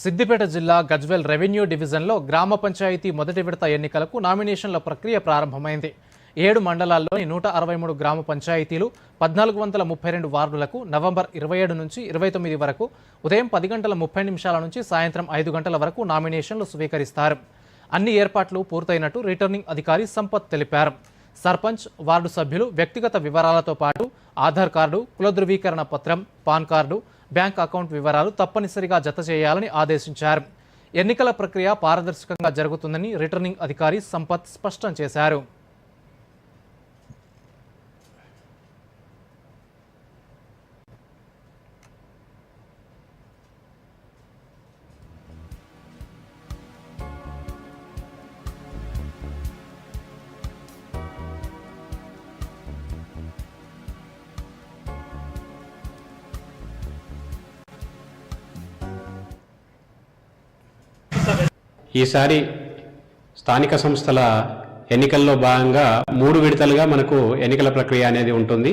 సిద్దిపేట జిల్లా గజ్వెల్ రెవెన్యూ డివిజన్లో గ్రామ పంచాయతీ మొదటి విడత ఎన్నికలకు నామినేషన్ల ప్రక్రియ ప్రారంభమైంది. ఏడు మండలాల్లోని నూట అరవై మూడు గ్రామ పంచాయతీలు పద్నాలుగు వందల ముప్పై రెండు వార్డులకు నవంబర్ ఇరవై ఏడు నుంచి ఇరవై తొమ్మిది వరకు ఉదయం పది గంటల ముప్పై నిమిషాల నుంచి సాయంత్రం ఐదు గంటల వరకు నామినేషన్లు స్వీకరిస్తారు. అన్ని ఏర్పాట్లు పూర్తయినట్టు రిటర్నింగ్ అధికారి సంపత్ తెలిపారు. సర్పంచ్ వార్డు సభ్యులు వ్యక్తిగత వివరాలతో పాటు ఆధార్ కార్డు కుల ధృవీకరణ పత్రం పాన్ కార్డు బ్యాంక్ అకౌంట్ వివరాలు తప్పనిసరిగా జత చేయాలని ఆదేశించారు. ఎన్నికల ప్రక్రియ పారదర్శకంగా జరుగుతుందని రిటర్నింగ్ అధికారి సంపత్ స్పష్టం చేశారు. ఈసారి స్థానిక సంస్థల ఎన్నికల్లో భాగంగా మూడు విడతలుగా మనకు ఎన్నికల ప్రక్రియ అనేది ఉంటుంది.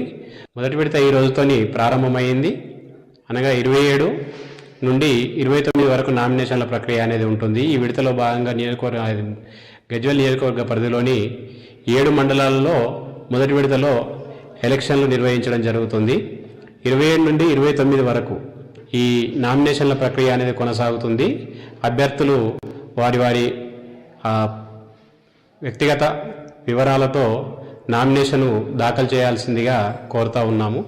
మొదటి విడత ఈ రోజుతోని ప్రారంభమైంది. అనగా ఇరవై ఏడు నుండి ఇరవై తొమ్మిది వరకు నామినేషన్ల ప్రక్రియ అనేది ఉంటుంది. ఈ విడతలో భాగంగా నియోజకవర్గ గజ్వల్ నియోజకవర్గ పరిధిలోని ఏడు మండలాల్లో మొదటి విడతలో ఎలక్షన్లు నిర్వహించడం జరుగుతుంది. ఇరవై ఏడు నుండి ఇరవై తొమ్మిది వరకు ఈ నామినేషన్ల ప్రక్రియ అనేది కొనసాగుతుంది. అభ్యర్థులు వారి వారి వ్యక్తిగత వివరాలతో నామినేషను దాఖలు చేయాల్సిందిగా కోరుతా ఉన్నాము.